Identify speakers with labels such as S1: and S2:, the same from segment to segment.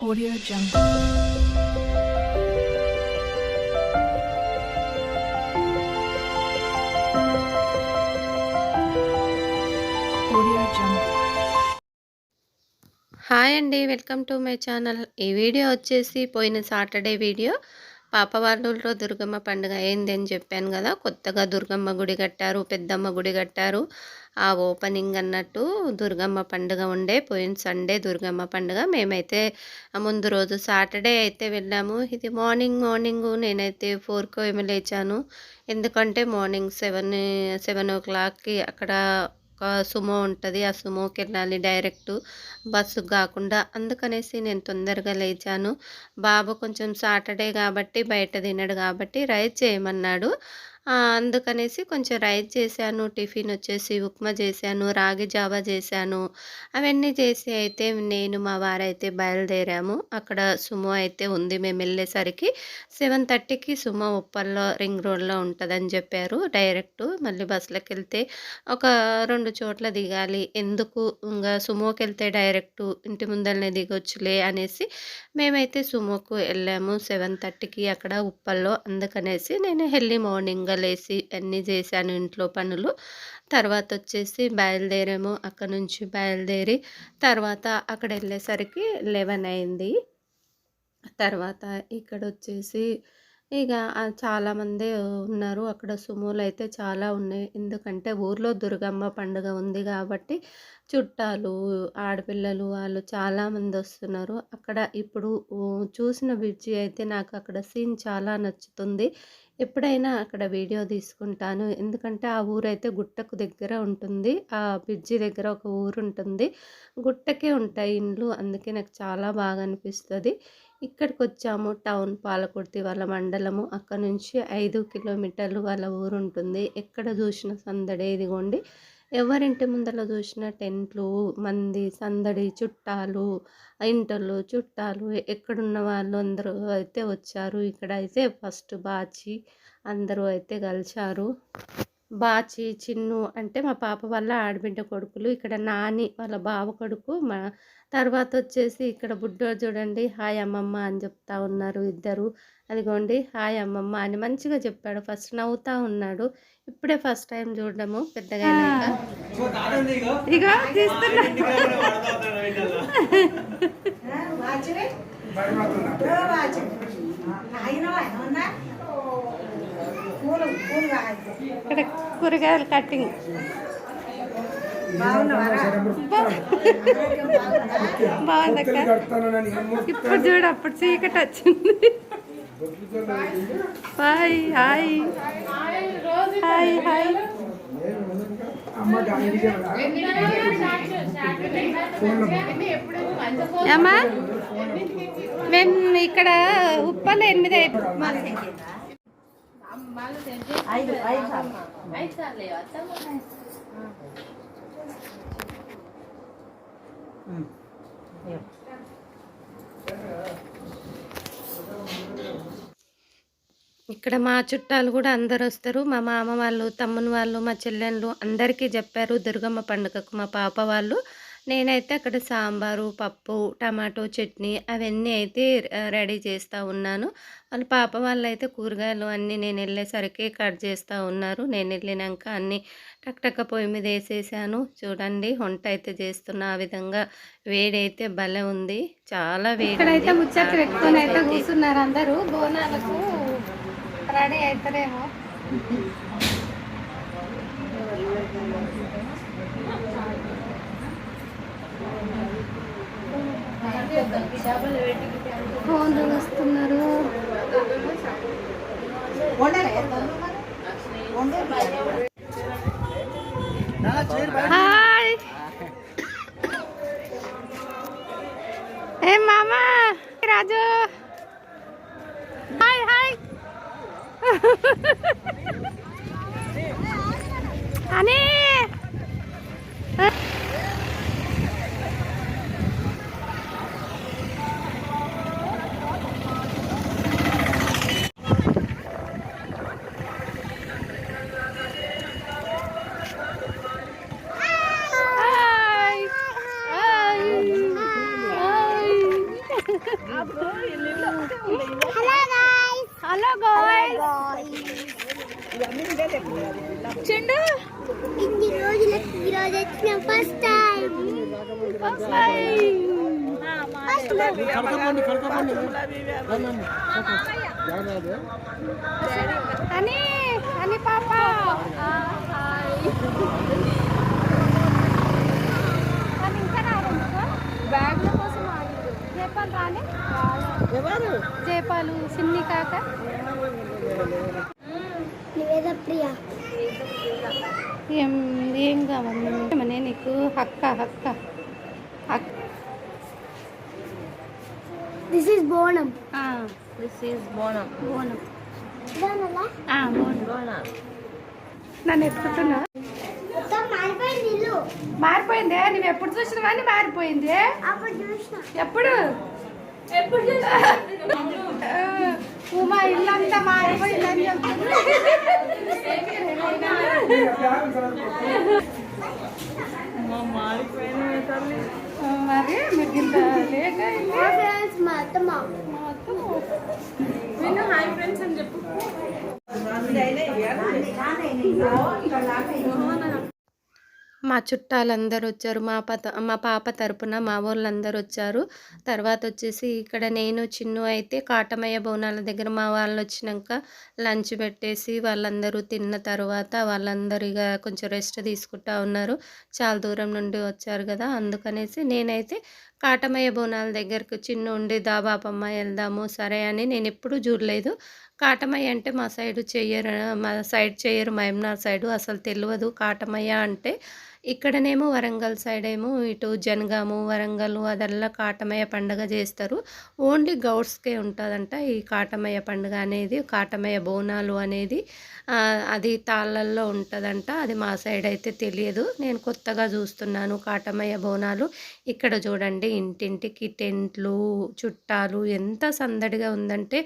S1: Audio Jungle.
S2: Hi అండి welcome to my channel ఈ video వచ్చేసి పోయిన సాటర్డే వీడియో పాప వాళ్ళ దుర్గమ్మ పండుగ అయింది అని చెప్పాను కదా కొత్తగా దుర్గమ్మ గుడి కట్టారు పెద్దమ్మ గుడి కట్టారు. ఆ ఓపెనింగ్ అన్నట్టు దుర్గమ్మ పండుగ ఉండే పోయిన సండే దుర్గమ్మ పండుగ. మేమైతే ముందు రోజు సాటర్డే అయితే వెళ్ళాము. ఇది మార్నింగ్ మార్నింగ్ నేనైతే ఫోర్కో ఏమో లేచాను. ఎందుకంటే మార్నింగ్ సెవెన్ సెవెన్ ఓ క్లాక్కి అక్కడ ఒక సుమో ఉంటుంది. ఆ సుమోకి వెళ్ళాలి డైరెక్ట్ బస్సు కాకుండా. అందుకనేసి నేను తొందరగా లేచాను. బాబు కొంచెం సాటర్డే కాబట్టి బయట తినడు కాబట్టి రైస్ చేయమన్నాడు. అందుకనేసి కొంచెం రైస్ చేశాను టిఫిన్ వచ్చేసి ఉప్మా చేశాను రాగి జావా చేశాను. అవన్నీ చేసి అయితే నేను మా వారైతే బయలుదేరాము. అక్కడ సుమో అయితే ఉంది. మేము వెళ్ళేసరికి సెవెన్ థర్టీకి సుమో ఉప్పల్లో రింగ్ రోడ్లో ఉంటుందని చెప్పారు. డైరెక్ట్ మళ్ళీ బస్సులోకి వెళ్తే ఒక రెండు చోట్ల దిగాలి. ఎందుకు? ఇంకా సుమోకి వెళ్తే డైరెక్ట్ ఇంటి ముందరనే దిగొచ్చులే అనేసి మేమైతే సుమోకు వెళ్ళాము. సెవెన్ థర్టీకి అక్కడ ఉప్పల్లో. అందుకనేసి నేను హెల్లీ మార్నింగ్ లేచి అన్నీ చేశాను ఇంట్లో పనులు. తర్వాత వచ్చేసి బయలుదేరాము అక్కడ నుంచి బయలుదేరి తర్వాత అక్కడ వెళ్ళేసరికి లెవెన్ అయింది. తర్వాత ఇక్కడ వచ్చేసి ఇక చాలామంది ఉన్నారు. అక్కడ సుమోలు అయితే చాలా ఉన్నాయి. ఎందుకంటే ఊర్లో దుర్గమ్మ పండుగ ఉంది కాబట్టి చుట్టాలు ఆడపిల్లలు వాళ్ళు చాలామంది వస్తున్నారు. అక్కడ ఇప్పుడు చూసిన బ్రిడ్జి అయితే నాకు అక్కడ సీన్ చాలా నచ్చుతుంది. ఎప్పుడైనా అక్కడ వీడియో తీసుకుంటాను. ఎందుకంటే ఆ ఊరైతే గుట్టకు దగ్గర ఉంటుంది. ఆ బ్రిడ్జి దగ్గర ఒక ఊరు ఉంటుంది. గుట్టకే ఉంటాయి ఇండ్లు. అందుకే నాకు చాలా బాగా అనిపిస్తుంది. ఇక్కడికి వచ్చాము టౌన్ పాలకుర్తి వాళ్ళ మండలము. అక్కడ నుంచి ఐదు కిలోమీటర్లు వాళ్ళ ఊరు ఉంటుంది ఎక్కడ చూసిన సందడే. ఇదిగోండి. ఎవరింటి ముందర చూసిన టెంట్లు మంది సందడి చుట్టాలు ఇంటర్లు చుట్టాలు ఎక్కడున్న వాళ్ళు అందరూ అయితే వచ్చారు. ఇక్కడ అయితే ఫస్ట్ బాచి అందరూ అయితే కలిశారు. బాచి చిన్ను అంటే మా పాప వాళ్ళ ఆడబిడ్డ కొడుకులు ఇక్కడ నాని వాళ్ళ బావ కొడుకు మా తర్వాత వచ్చేసి ఇక్కడ బుడ్డోడు చూడండి హాయ్ అమ్మమ్మ అని చెప్తా ఉన్నారు ఇద్దరు. అదిగోండి హాయ్ అమ్మమ్మ అని మంచిగా చెప్పాడు. ఫస్ట్ నవ్వుతా ఉన్నాడు. ఇప్పుడే ఫస్ట్ టైం చూడడము పెద్దగా అయినాక. ఇగో? తీస్తున్నా. ఇక్కడ కూరగాయలు కటింగ్ బాగుందక్క. ఇప్పుడు చూడు అప్పుడు చీకటి వచ్చింది. Hi hi. Hi hi. ఏమ్మా మేము ఇక్కడ ఉప్పలు ఎనిమిది అయిపోయి ఇక్కడ మా చుట్టాలు కూడా అందరు వస్తారు. మా మామ వాళ్ళు తమ్ముని వాళ్ళు మా చెల్లెళ్ళు అందరికీ చెప్పారు దుర్గమ్మ పండుగకు మా పాప వాళ్ళు. నేనైతే అక్కడ సాంబారు పప్పు టమాటో చట్నీ అవన్నీ అయితే రెడీ చేస్తూ ఉన్నాను. వాళ్ళ పాప వాళ్ళు అయితే కూరగాయలు అన్నీ నేను వెళ్ళేసరికి కట్ చేస్తూ ఉన్నారు. నేను వెళ్ళినాక అన్నీ టక్ టక్క పొయ్యి మీద వేసేసాను. చూడండి వంట అయితే చేస్తున్నా. ఆ విధంగా వేడి అయితే భలే ఉంది. చాలా వేడి
S3: ఇక్కడైతే ముచ్చట్లు పెట్టుకొని అయితే కూర్చున్నారు అందరూ. బోనాలకు రెడీ అవుతారేమో ఫోన్ చూస్తున్నారు. హాయ్. ఏ మామా రాజు హాయ్ హాయ్ అని hi hi hi hello guys చిండు?
S4: ఇన్ని రోజులు ఈరోజు వచ్చిన ఫస్ట్ టైం
S3: అని అని పాప. బ్యాగ్ల కోసం జయపాల్ ఎవరు? జయపాలు సిన్ని కాక.
S4: నివేద ప్రియ.
S3: ఏం ఏం కావాలి? ఏమనే నీకు? హక్క హక్క. హక్క
S4: this is Bonam.
S2: This is Bonam.
S3: Bonam.
S4: బోనలా?
S3: ఆ, బోనం. నన్ను ఎత్తుకుతున్నా
S4: మొత్తం మారిపోయింది ఇల్లు.
S3: మారిపోయిందే? నువ్వు ఎప్పుడు చూసినా కానీ మారిపోయింది.
S4: అప్పుడు చూసిన.
S3: ఎప్పుడు? ఎప్పుడు ఉమా ఇల్లంతా మారిపోయిందని మరి మీకు ఇంత లేట్ అయింది?
S4: మా ఫ్రెండ్స్ మా అత్తమ్మ.
S2: మా చుట్టాలందరూ వచ్చారు మా పత మా పాప తరపున మా వాళ్ళందరూ వచ్చారు తర్వాత వచ్చేసి ఇక్కడ నేను చిన్ను అయితే కాటమయ్య బోనాల దగ్గర మా వాళ్ళు వచ్చినాక లంచ్ పెట్టేసి వాళ్ళందరూ తిన్న తర్వాత వాళ్ళందరూ ఇక కొంచెం రెస్ట్ తీసుకుంటా ఉన్నారు. చాలా దూరం నుండి వచ్చారు కదా అందుకనేసి నేనైతే కాటమయ్య బోనాల దగ్గరకు చిన్ను ఉండి దాబాపమ్మ వెళ్దాము సరే అని నేను ఎప్పుడూ చూడలేదు కాటమయ్య అంటే మా సైడు చెయ్యరు మా సైడ్ చెయ్యరు మహమ్నార్ సైడు అసలు తెలియదు కాటమయ్య అంటే ఇక్కడనేమో వరంగల్ సైడ్ ఏమో ఇటు జనగాము వరంగల్ అదల్లా కాటమయ్య పండుగ చేస్తారు. ఓన్లీ గౌడ్స్కే ఉంటుందంట ఈ కాటమయ్య పండుగ అనేది కాటమయ్య బోనాలు అనేది. అది తాళ్ళల్లో ఉంటుందంట అది మా సైడ్ అయితే తెలియదు. నేను కొత్తగా చూస్తున్నాను కాటమయ్య బోనాలు. ఇక్కడ చూడండి ఇంటింటికి టెంట్లు చుట్టాలు ఎంత సందడిగా ఉందంటే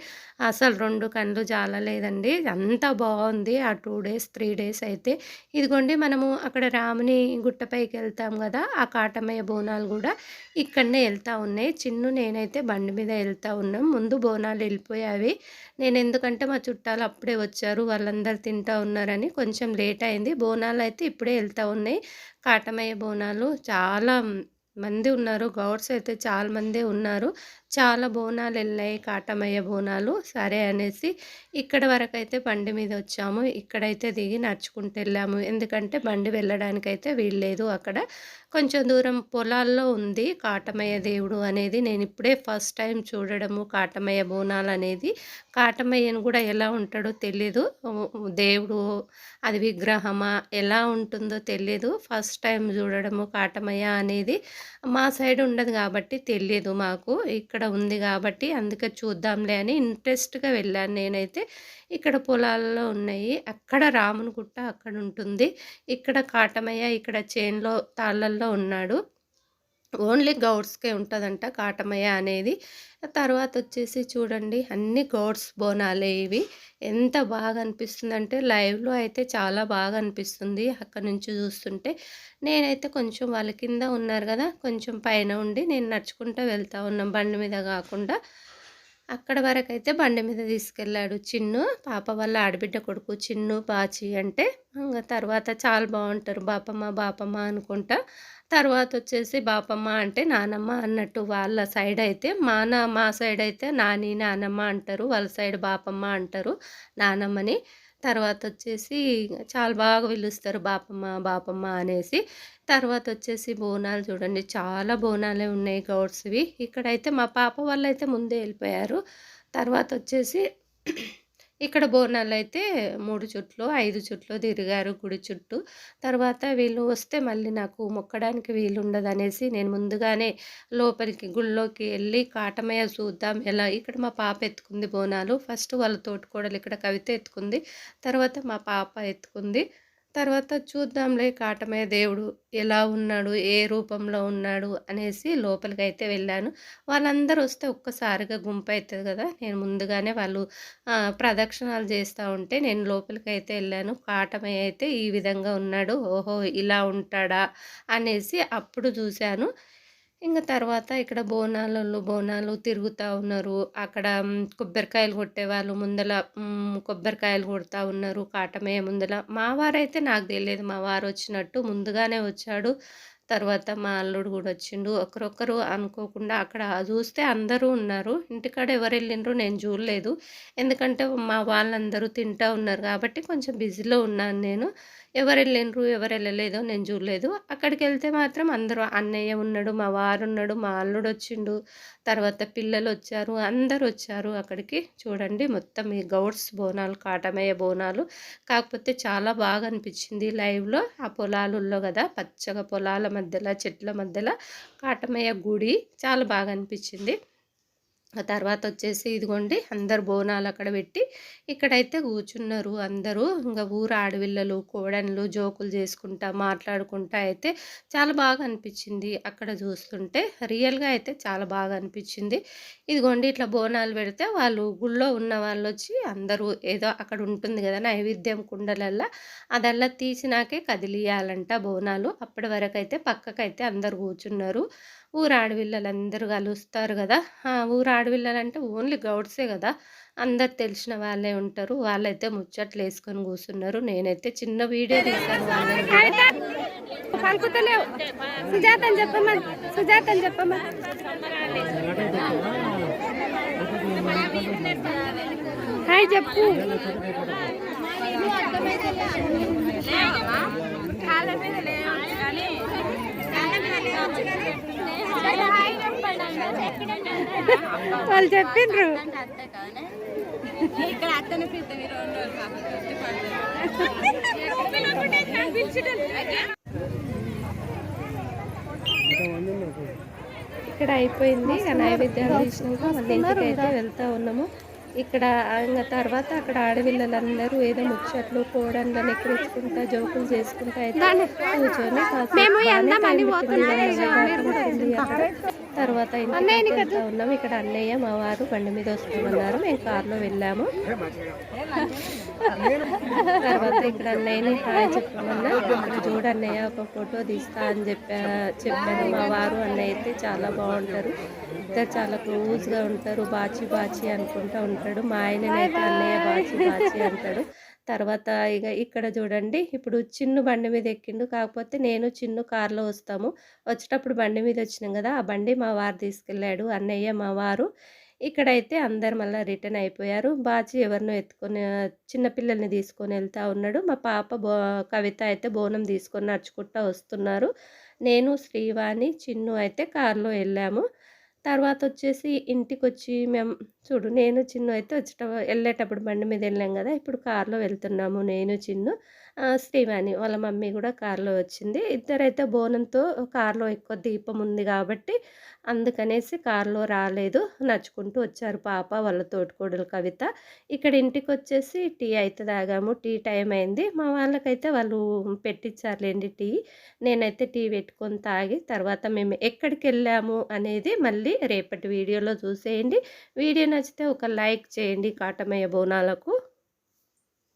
S2: అసలు రెండు కళ్ళు జాలలేదండి. అంత బాగుంది. ఆ టూ డేస్ త్రీ డేస్ అయితే. ఇదిగోండి మనము అక్కడ రాముని గుట్టపైకి వెళ్తాం కదా ఆ కాటమయ్య బోనాలు కూడా ఇక్కడనే వెళ్తూ ఉన్నాయి. చిన్ను నేనైతే బండి మీద వెళ్తూ ఉన్నాం. ముందు బోనాలు వెళ్ళిపోయావి నేను ఎందుకంటే మా చుట్టాలు అప్పుడే వచ్చారు వాళ్ళందరూ తింటూ ఉన్నారని కొంచెం లేట్ అయింది. బోనాలు అయితే ఇప్పుడే వెళ్తా ఉన్నాయి. కాటమయ్య బోనాలు చాలా మంది ఉన్నారు. గౌడ్స్ అయితే చాలామందే ఉన్నారు. చాలా బోనాలు వెళ్ళాయి. కాటమయ్య బోనాలు. సరే అనేసి ఇక్కడ వరకు అయితే బండి మీద వచ్చాము. ఇక్కడైతే దిగి నడుచుకుంటూ వెళ్ళాము. ఎందుకంటే బండి వెళ్ళడానికైతే వీల్లేదు అక్కడ. కొంచెం దూరం పొలాల్లో ఉంది కాటమయ్య దేవుడు అనేది. నేను ఇప్పుడే ఫస్ట్ టైం చూడడము కాటమయ్య బోనాలు అనేది. కాటమయ్యను కూడా ఎలా ఉంటాడో తెలియదు దేవుడు అది విగ్రహమా ఎలా ఉంటుందో తెలియదు ఫస్ట్ టైం చూడడము కాటమయ్య అనేది. మా సైడ్ ఉండదు కాబట్టి తెలియదు మాకు. ఇక్కడ ఉంది కాబట్టి అందుకే చూద్దాంలే అని ఇంట్రెస్ట్గా వెళ్ళాను నేనైతే. ఇక్కడ పొలాల్లో ఉన్నాయి. అక్కడ రాముని గుట్ట అక్కడ ఉంటుంది. ఇక్కడ కాటమయ్య ఇక్కడ చేన్లో తాళ్ళల్లో ఉన్నాడు. ఓన్లీ గౌడ్స్కే ఉంటుందంట కాటమయ్య అనేది. తర్వాత వచ్చేసి చూడండి అన్ని గౌడ్స్ బోనాలే ఇవి. ఎంత బాగా అనిపిస్తుంది అంటే లైవ్లో అయితే చాలా బాగా అనిపిస్తుంది అక్కడ నుంచి చూస్తుంటే నేనైతే కొంచెం వాళ్ళ కింద ఉన్నారు కదా కొంచెం పైన ఉండి నేను నడుచుకుంటూ వెళ్తా ఉన్నాం బండి మీద కాకుండా. అక్కడ వరకు అయితే బండి మీద తీసుకెళ్ళాడు చిన్ను. పాప వాళ్ళ ఆడబిడ్డ కొడుకు చిన్ను బాచి అంటే ఇంకా తర్వాత చాలా బాగుంటారు. బాపమ్మ బాపమ్మ అనుకుంటా. తర్వాత వచ్చేసి బాపమ్మ అంటే నానమ్మ అన్నట్టు వాళ్ళ సైడ్ అయితే మా నా మా సైడ్ అయితే నాని నానమ్మ అంటారు. వాళ్ళ సైడ్ బాపమ్మ అంటారు నానమ్మని. తర్వాత వచ్చేసి చాలా బాగా పిలుస్తారు బాపమ్మ బాపమ్మ అనేసి. తర్వాత వచ్చేసి బోనాలు చూడండి. చాలా బోనాలే ఉన్నాయి గౌడ్స్వి. ఇక్కడైతే మా పాప వాళ్ళు అయితే ముందే వెళ్ళిపోయారు. తర్వాత వచ్చేసి ఇక్కడ బోనాలు అయితే మూడు చుట్లు ఐదు చుట్లు తిరిగారు గుడి చుట్టూ. తర్వాత వీళ్ళు వస్తే మళ్ళీ నాకు మొక్కడానికి వీలు ఉండదు అనేసి నేను ముందుగానే లోపలికి గుళ్ళోకి వెళ్ళి కాటమయ్య చూద్దాం ఎలా. ఇక్కడ మా పాప ఎత్తుకుంది బోనాలు. ఫస్ట్ వాళ్ళ తోటికోడలు ఇక్కడ కవిత ఎత్తుకుంది. తర్వాత మా పాప ఎత్తుకుంది. తర్వాత చూద్దాంలే కాటమయ్య దేవుడు ఎలా ఉన్నాడు ఏ రూపంలో ఉన్నాడు అనేసి లోపలికి అయితే వెళ్ళాను. వాళ్ళందరూ వస్తే ఒక్కసారిగా గుంపు అవుతుంది కదా నేను ముందుగానే వాళ్ళు ప్రదక్షిణాలు చేస్తూ ఉంటే నేను లోపలికి అయితే వెళ్ళాను. కాటమయ్య అయితే ఈ విధంగా ఉన్నాడు ఓహో ఇలా ఉంటాడా అనేసి అప్పుడు చూశాను. ఇంకా తర్వాత ఇక్కడ బోనాలలో బోనాలు తిరుగుతూ ఉన్నారు. అక్కడ కొబ్బరికాయలు కొట్టేవాళ్ళు ముందల కొబ్బరికాయలు కొడతా ఉన్నారు. కాటమయ్య ముందల. మా వారైతే నాకు తెలియదు మా వారు వచ్చినట్టు ముందుగానే వచ్చాడు. తర్వాత మా అల్లుడు కూడా వచ్చిండు. ఒకరొకరు అనుకోకుండా అక్కడ చూస్తే అందరూ ఉన్నారు. ఇంటికాడ ఎవరు వెళ్ళిండ్రు నేను చూడలేదు ఎందుకంటే మా వాళ్ళందరూ తింటూ ఉన్నారు కాబట్టి కొంచెం బిజీలో ఉన్నాను నేను. ఎవరెళ్ళిండ్రు, ఎవరెళ్ళలేదో నేను చూడలేదు అక్కడికి వెళ్తే మాత్రం అందరూ అన్నయ్య ఉన్నాడు, మా వారు ఉన్నాడు మా అల్లుడు వచ్చిండు తర్వాత పిల్లలు వచ్చారు అందరు వచ్చారు అక్కడికి. చూడండి మొత్తం ఈ గౌడ్స్ బోనాలు, కాటమయ్య బోనాలు. కాకపోతే చాలా బాగా అనిపించింది లైవ్‌లో. ఆ పొలాలుల్లో కదా పచ్చగా పొలాల మధ్యలో చెట్ల మధ్యలో కాటమయ్య గుడి చాలా బాగా అనిపించింది తర్వాత వచ్చేసి ఇదిగోండి అందరు బోనాలు అక్కడ పెట్టి ఇక్కడైతే కూర్చున్నారు అందరూ. ఇంకా ఊరు ఆడపిల్లలు, కోడన్లు జోకులు చేసుకుంటా, మాట్లాడుకుంటా అయితే చాలా బాగా అనిపించింది అక్కడ చూస్తుంటే. రియల్‌గా అయితే చాలా బాగా అనిపించింది ఇదిగోండి ఇట్లా బోనాలు పెడితే వాళ్ళు గుళ్ళో ఉన్న వాళ్ళు వచ్చి అందరూ ఏదో అక్కడ ఉంటుంది కదా నైవేద్యం కుండలల్లా అదల్లా తీసినాకే కదిలియాలంట బోనాలు. అప్పటి వరకు అయితే పక్కకైతే అందరూ కూర్చున్నారు. ఊరు ఆడపిల్లలందరూ కలుస్తారు కదా. ఊరు ఆడపిల్లలు అంటే ఓన్లీ గౌడ్సే కదా. అందరు తెలిసిన వాళ్ళే ఉంటారు. వాళ్ళైతే ముచ్చట్లు వేసుకొని కూర్చున్నారు. నేనైతే చిన్న వీడియో తీసాను వాళ్ళని గూడా.
S3: పలుకుతలేవు సుజాతని చెప్పమని. సుజాతని హాయ్ చెప్పు. వాళ్ళు చెప్పిండ్రు
S2: ఇక్కడ అయిపోయింది. నైవేద్యాలు తీసినాక మళ్ళీ ఇంటికైతే వెళ్తా ఉన్నాము. ఇక్కడ ఇంగ తర్వాత అక్కడ ఆడపిల్లలందరూ ఏదో ముచ్చట్లు, కోడన్లను ఎక్కిరించుకుంటా, జోకులు చేసుకుంటా అయితే కూర్చొని. తర్వాత వెళ్తా ఉన్నాం. ఇక్కడ అన్నయ్య, మా వారు బండి మీద వస్తామన్నారు. మేము కార్‌లో వెళ్ళాము. తర్వాత ఇక్కడ అన్నయ్యని హాయ్ చెప్పమన్నా. చూడు అన్నయ్య ఒక ఫోటో తీస్తా అని చెప్పా చెప్పాను. మా వారు అన్నయ్య అయితే చాలా బావుంటారు. ఇద్దరు చాలా క్లోజ్‌గా ఉంటారు. బాచి బాచి అనుకుంటా ఉంటాడు. మా ఆయననైతే అన్నయ్య బాచి బాచి అంటాడు. తర్వాత ఇక ఇక్కడ చూడండి ఇప్పుడు చిన్ను బండి మీద ఎక్కిండు. కాకపోతే నేను, చిన్ను కార్‌లో వస్తాము. వచ్చేటప్పుడు బండి మీద వచ్చినాం కదా ఆ బండి మా వారు తీసుకెళ్ళాడు. అన్నయ్య, మా వారు. ఇక్కడైతే అందరు మళ్ళీ రిటర్న్ అయిపోయారు. బాచి ఎవరినో ఎత్తుకొని చిన్నపిల్లల్ని తీసుకొని వెళ్తూ ఉన్నాడు. మా పాప బో కవిత అయితే బోనం తీసుకొని నడుచుకుంటా వస్తున్నారు. నేను, శ్రీవాణి, చిన్ను అయితే కారులో వెళ్ళాము తర్వాత వచ్చేసి ఇంటికి ఇంటికొచ్చి మేము చూడు నేను, చిన్ను అయితే వచ్చేట వెళ్ళేటప్పుడు బండి మీద వెళ్ళాం కదా ఇప్పుడు కార్‌లో వెళ్తున్నాము నేను, చిన్ను. శ్రీవాణి వాళ్ళ మమ్మీ కూడా కారులో వచ్చింది. ఇద్దరైతే బోనంతో కార్‌లో ఎక్కువ దీపం ఉంది కాబట్టి అందుకనేసి కార్‌లో రాలేదు. నడుచుకుంటూ వచ్చారు పాప, వాళ్ళ తోటికోడలు కవిత. ఇక్కడ ఇంటికొచ్చేసి టీ అయితే తాగాము. టీ టైం అయింది. మా వాళ్ళకైతే వాళ్ళు పెట్టిచ్చారులెండి టీ. నేనైతే టీ పెట్టుకొని తాగి తర్వాత మేము ఎక్కడికెళ్ళాము అనేది మళ్ళీ రేపటి వీడియోలో చూసేయండి. వీడియో నచ్చితే ఒక లైక్ చేయండి కాటమయ్య బోనాలకు.